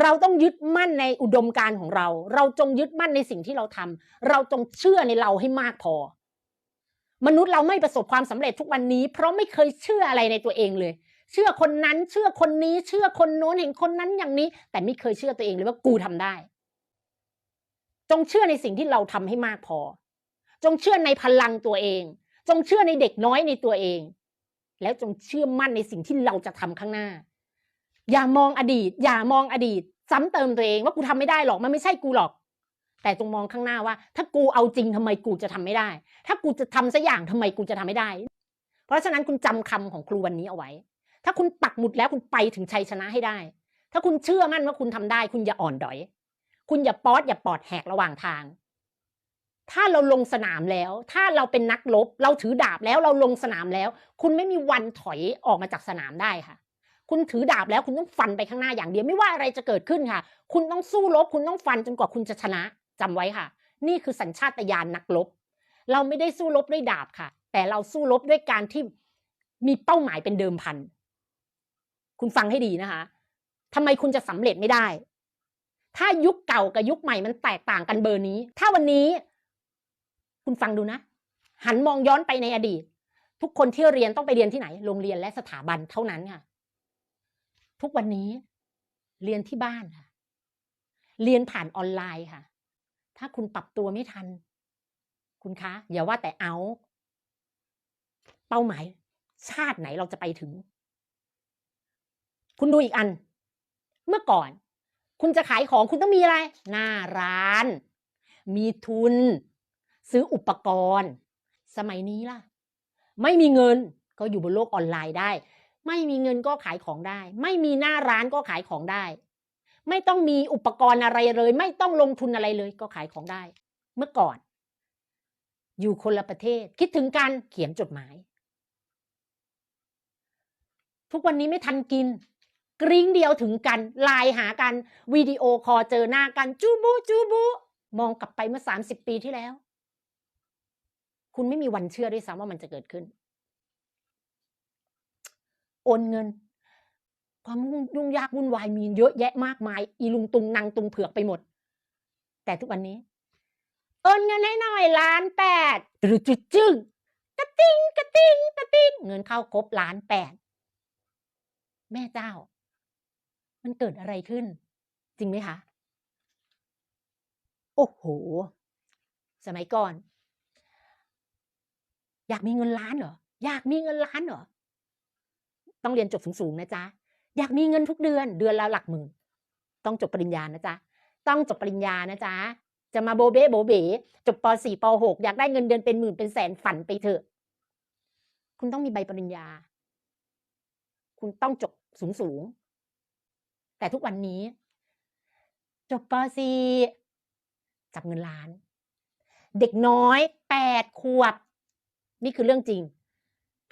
เราต้องยึดมั่นในอุดมการณ์ของเรา เราจงยึดมั่นในสิ่งที่เราทำเราจงเชื่อในเราให้มากพอ มนุษย์เราไม่ประสบความสำเร็จทุกวันนี้ เพราะไม่เคยเชื่ออะไรในตัวเองเลย เชื่อคนนั้น เชื่อคนนี้ เชื่อคนโน้นเห็นคนนั้นอย่างนี้ แต่ไม่เคยเชื่อตัวเองเลยว่ากูทำได้ จงเชื่อในสิ่งที่เราทำให้มากพอ จงเชื่อในพลังตัวเอง จงเชื่อในเด็กน้อยในตัวเอง แล้วจงเชื่อมั่นในสิ่งที่เราจะทำข้างหน้า อย่ามองอดีต อย่ามองอดีต ซ้ำเติมตัวเองว่ากูทำไม่ได้หรอกมันไม่ใช่กูหรอก แต่จงมองข้างหน้าว่า ถ้ากูเอาจริงทำไมกูจะทำไม่ได้ ถ้ากูจะทำสักอย่างทำไมกูจะทำไม่ได้ เพราะฉะนั้นคุณจำคำของครูวันนี้เอาไว้ ถ้าคุณปักหมุดแล้วคุณไปถึงชัยชนะให้ได้ ถ้าคุณเชื่อมั่นว่าคุณทำได้ คุณอย่าอ่อนดอย คุณอย่าป๊อดอย่าปอดแหกระหว่างทาง ถ้าเราลงสนามแล้ว ถ้าเราเป็นนักรบเราถือดาบแล้วเราลงสนามแล้ว คุณไม่มีวันถอยออกมาจากสนามได้ค่ะ คุณถือดาบแล้วคุณต้องฟันไปข้างหน้าอย่างเดียวไม่ว่าอะไรจะเกิดขึ้นค่ะ คุณต้องสู้รบคุณต้องฟันจนกว่าคุณจะชนะจำไว้ค่ะ นี่คือสัญชาตญาณนักรบเราไม่ได้สู้รบด้วยดาบค่ะ แต่เราสู้รบด้วยการที่มีเป้าหมายเป็นเดิมพันคุณฟังให้ดีนะคะทำไมคุณจะสำเร็จไม่ได้ ถ้ายุคเก่ากับยุคใหม่มันแตกต่างกันเบอร์นี้ ถ้าวันนี้ คุณฟังดูนะ หันมองย้อนไปในอดีต ทุกคนที่เรียนต้องไปเรียนที่ไหน โรงเรียนและสถาบันเท่านั้นค่ะ ทุกวันนี้เรียนที่บ้านค่ะ เรียนผ่านออนไลน์ค่ะ ถ้าคุณปรับตัวไม่ทัน คุณคะ อย่าว่าแต่เอา เป้าหมาย ชาติไหนเราจะไปถึง คุณดูอีกอัน เมื่อก่อน คุณจะขายของคุณต้องมีอะไร หน้าร้าน มีทุน ซื้ออุปกรณ์ สมัยนี้ล่ะ ไม่มีเงินก็อยู่บนโลกออนไลน์ได้ ไม่มีเงินก็ขายของได้ ไม่มีหน้าร้านก็ขายของได้ ไม่ต้องมีอุปกรณ์อะไรเลย ไม่ต้องลงทุนอะไรเลยก็ขายของได้ เมื่อก่อน อยู่คนละประเทศ คิดถึงการเขียนจดหมาย ทุกวันนี้ไม่ทันกิน กริ้งเดียวถึงกันไลน์หากันวิดีโอคอลเจอหน้ากันจูบูจูบูมองกลับไปเมื่อสามสิบปีที่แล้ว คุณไม่มีวันเชื่อด้วยซ้ำว่ามันจะเกิดขึ้น โอนเงิน ความยุ่งยากวุ่นวายมีเยอะแยะมากมาย อีลุงตุงนางตุงเผือกไปหมด แต่ทุกวันนี้ โอนเงินให้หน่อยล้านแปดตรึจึจึ้งกระติ้งกระติ้งกระติ้งเงินเข้าครบล้านแปดแม่เจ้า มันเกิดอะไรขึ้น จริงไหมคะ โอ้โห สมัยก่อน อยากมีเงินล้านเหรอ อยากมีเงินล้านเหรอ ต้องเรียนจบสูงๆนะจ๊ะอยากมีเงินทุกเดือนเดือนละหลักหมื่นต้องจบปริญญานะจ๊ะต้องจบปริญญานะจ๊ะจะมาโบเบ้โบเบ๋จบป .4 ป .6 อยากได้เงินเดือนเป็นหมื่นเป็นแสนฝันไปเถอะ คุณต้องมีใบปริญญา คุณต้องจบสูงสูงๆแต่ทุกวันนี้ จบป .4 จับเงินล้าน เด็กน้อยแปดขวบ นี่คือเรื่องจริง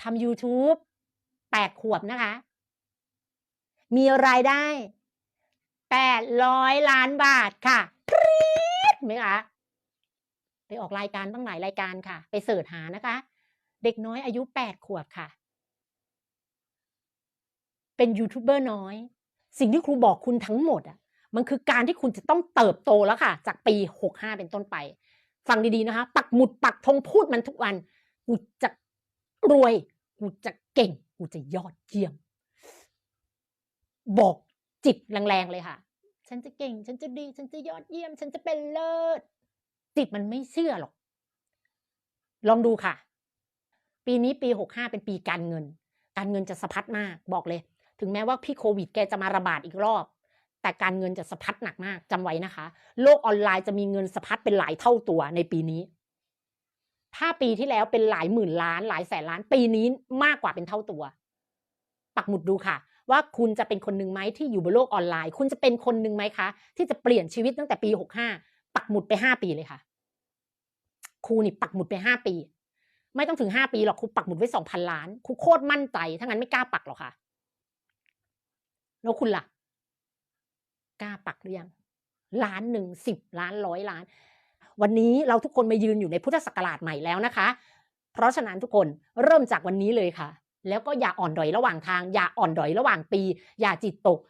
ทำ YouTube แปดขวบนะคะ มีรายได้แปดร้อยล้านบาทค่ะพรีดไหมคะไปออกรายการตั้งหลายรายการค่ะ ไปเสิร์ชหานะคะ เด็กน้อยอายุแปดขวบค่ะ เป็นยูทูบเบอร์น้อย สิ่งที่ครูบอกคุณทั้งหมดอะมันคือการที่คุณจะต้องเติบโตแล้วค่ะ จากปีหกห้าเป็นต้นไป ฟังดีๆนะคะ ปักหมุดปักธงพูดมันทุกวัน กูจะรวย กูจะเก่ง กูจะยอดเยี่ยม บอกจิตแรงๆเลยค่ะ ฉันจะเก่ง ฉันจะดี ฉันจะยอดเยี่ยม ฉันจะเป็นเลิศ จิตมันไม่เชื่อหรอก ลองดูค่ะ ปีนี้ปีหกห้าเป็นปีการเงิน การเงินจะสะพัดมากบอกเลย ถึงแม้ว่าพี่โควิดแกจะมาระบาดอีกรอบ แต่การเงินจะสะพัดหนักมากจำไว้นะคะ โลกออนไลน์จะมีเงินสะพัดเป็นหลายเท่าตัวในปีนี้ ถ้าปีที่แล้วเป็นหลายหมื่นล้าน หลายแสนล้าน ปีนี้มากกว่าเป็นเท่าตัว ปักหมุดดูค่ะ ว่าคุณจะเป็นคนหนึ่งไหมที่อยู่บนโลกออนไลน์ คุณจะเป็นคนหนึ่งไหมคะ ที่จะเปลี่ยนชีวิตตั้งแต่ปีหกห้าปักหมุดไปห้าปีเลยค่ะ ครูนี่ปักหมุดไปห้าปี ไม่ต้องถึงห้าปีหรอกครูปักหมุดไว้สองพันล้านครูโคตรมั่นใจถ้างั้นไม่กล้าปักหรอกค่ะแล้วคุณล่ะ กล้าปักหรือยังล้านหนึ่งสิบล้านร้อยล้าน วันนี้เราทุกคนมายืนอยู่ในพุทธศักราชใหม่แล้วนะคะ เพราะฉะนั้นทุกคนเริ่มจากวันนี้เลยค่ะ แล้วก็อย่าอ่อนดอยระหว่างทาง อย่าอ่อนดอยระหว่างปี อย่าจิตตก